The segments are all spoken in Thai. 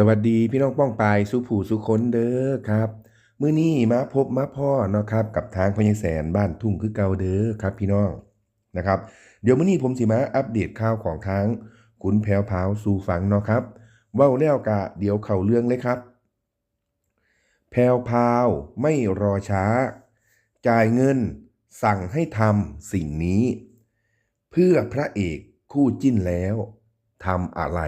สวัสดีพี่น้องป้องปายสุผู้สุคนเด้อครับมื้อนี้มาพบมาพ่อเนาะครับกับทางพญแสนบ้านทุ่งคือเก่าเด้อครับพี่น้องนะครับเดี๋ยวมื้อนี้ผมสิมาอัปเดตข่าวของทางขุนแผวพราวสู่ฟังเนาะครับเว้าแล้วกะเดี๋ยวเข้าเรื่องเลยครับแพรวพาวไม่รอช้า จ่ายเงิน สั่งให้ทำสิ่งนี้ เพื่อพระเอกคู่จิ้นแล้วทำอะไร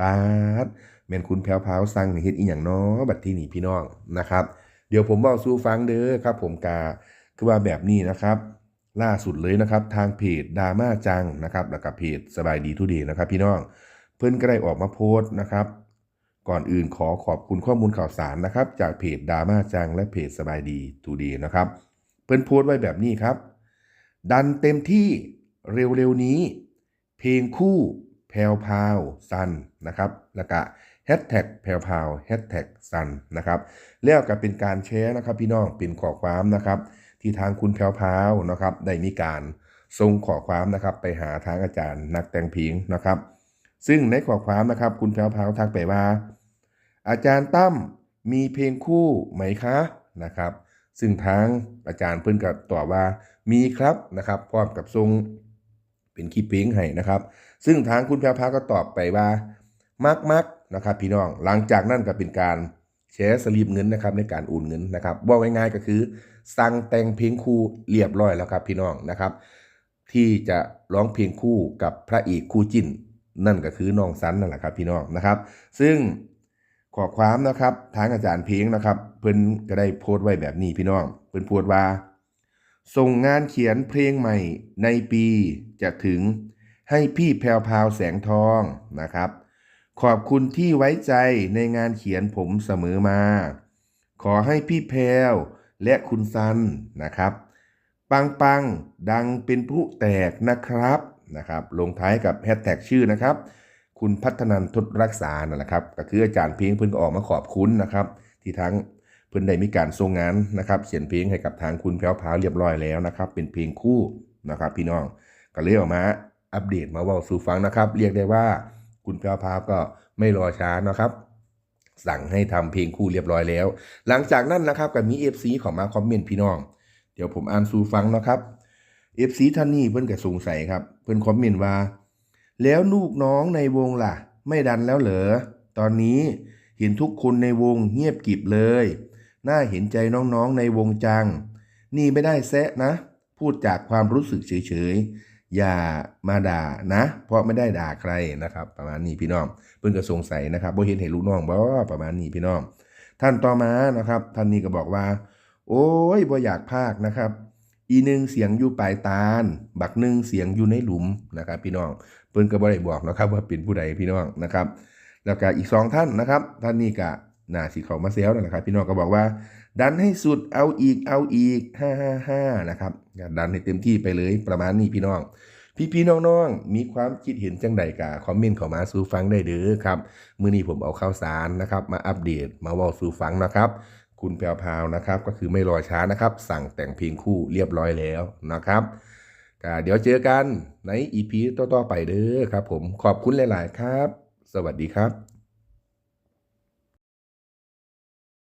ปาด แม่นคุณแพรวพาวสั่งเฮ็ดอีหยังเนาะบัดที่นี่พี่น้องนะครับ เดี๋ยวผมเว้าสู่ฟังเด้อครับ ผมกาคือว่าแบบนี้นะครับ ล่าสุดเลยนะครับ ทางเพจดราม่าจังนะครับ แล้วก็เพจสบายดีทุเดย์นะครับ พี่น้องเพิ่นก็ได้ออกมาโพสต์นะครับ ก่อนอื่นขอขอบคุณข้อมูลข่าวสารนะครับ จากเพจดราม่าจังและเพจสบายดีทูดีนะครับ เพิ่นโพสต์ไว้แบบนี้ครับ ดันเต็มที่เร็วๆนี้ เพลงคู่แพรวพาวซันนะครับ แล้วก็ แฮชแท็กแพรวพาวแฮชแท็กซันนะครับแล้วก็เป็นการแชร์นะครับพี่น้องเป็นข้อความนะครับที่ทางคุณแพรวพาวนะครับได้มีการส่งข้อความนะครับไปหาทางอาจารย์นักแต่งเพลงนะครับ ซึ่งในข้อความนะครับคุณแพรวพาวทักไปว่า อาจารย์ตั้มมีเพลงคู่ไหมคะนะครับ ซึ่งทางอาจารย์เพิ่นก็ตอบว่ามีครับนะครับพร้อมกับทรงเป็นคลิปเพลงให้นะครับ ซึ่งทางคุณแพรพาวก็ตอบไปว่ามักมัก นะครับพี่น้องหลังจากนั้นก็เป็นการแชร์สลิปเงินนะครับในการโอนเงินนะครับว่าง่ายๆก็คือ สั่งแต่งเพลงคู่เรียบร้อยแล้วครับพี่น้องนะครับ ที่จะร้องเพลงคู่กับพระเอกคู่จิ้น นั่นก็คือน้องสันนั่นแหละครับพี่น้องนะครับ ซึ่งข้อความนะครับทางอาจารย์เพลงนะครับ เพิ่นก็ได้โพสต์ไว้แบบนี้พี่น้อง เพิ่นโพสต์ว่า ส่งงานเขียนเพลงใหม่ในปีจะถึงให้พี่แพรวพาวแสงทองนะครับ ขอบคุณที่ไว้ใจในงานเขียนผมเสมอมา ขอให้พี่แพรวและคุณซันนะครับ ปังปังดังเป็นผู้แตกนะครับนะครับ ลงท้ายกับแฮชแท็กชื่อนะครับ คุณพัฒนันทดรักษานั่นแหละครับ ก็คืออาจารย์เพลงเพิ่นก็ออกมาขอบคุณนะครับ ที่ทั้งเพิ่นได้มีการส่งงานนะครับเขียนเพลงให้กับทางคุณแพรวพาวเรียบร้อยแล้วนะครับ เป็นเพลงคู่นะครับ พี่น้องก็เลยออกมาอัปเดตมาว่าสู่ฟังนะครับ เรียกได้ว่า คุณแพรวพาวก็ไม่รอช้านะครับ สั่งให้ทำเพลงคู่เรียบร้อยแล้ว หลังจากนั้นนะครับก็มี FC เของมาคอมเมนต์พี่น้อง เดี๋ยวผมอ่านสู่ฟังนะครับ FC ท่านนี้เพิ่นก็สงสัยครับ เพิ่นคอมเมนต์ว่า แล้วลูกน้องในวงล่ะ ไม่ดันแล้วเหรอตอนนี้เห็นทุกคนในวงเงียบกริบเลย น่าเห็นใจน้องๆในวงจัง นี่ไม่ได้แซะนะ พูดจากความรู้สึกเฉย อย่ามาด่านะ เพราะไม่ได้ด่าใครนะครับ ประมาณนี้พี่น้องเพิ่นก็สงสัยนะครับบ่เห็นเห็นลูกน้องบ่ประมาณนี้พี่น้อง ท่านต่อมานะครับ ท่านนี้ก็บอกว่า โอ้ยบ่อยากพากนะครับอีหนึ่งเสียงอยู่ปลายตาล บักหนึ่งเสียงอยู่ในหลุมนะครับพี่น้องเพิ่นก็บ่ได้บอกนะครับว่าเป็นผู้ใดพี่น้องนะครับ แล้วก็อีกสองท่านนะครับ ท่านนี้ก็น่าสิเขามาเซลนั่นะครับ พี่น้องก็บอกว่า ดันให้สุดเอาอีกเอาอีกห้าห้าห้านะครับดันให้เต็มที่ไปเลยประมาณนี้พี่น้อง พี่ๆน้องๆ มีความคิดเห็นจังใดกะคอมเมนต์เข้ามาสู่ฟังได้เด้อครับมื้อนี้ผมเอาข่าวสารนะครับ มาอัปเดตมาเว้าสู่ฟังนะครับคุณแพรวพาวนะครับ ก็คือไม่รอช้านะครับ สั่งแต่งเพลงคู่เรียบร้อยแล้วนะครับเดี๋ยวเจอกันใน EP ต่อๆไปเด้อครับ ผมขอบคุณหลาย ๆ ครับ สวัสดีครับ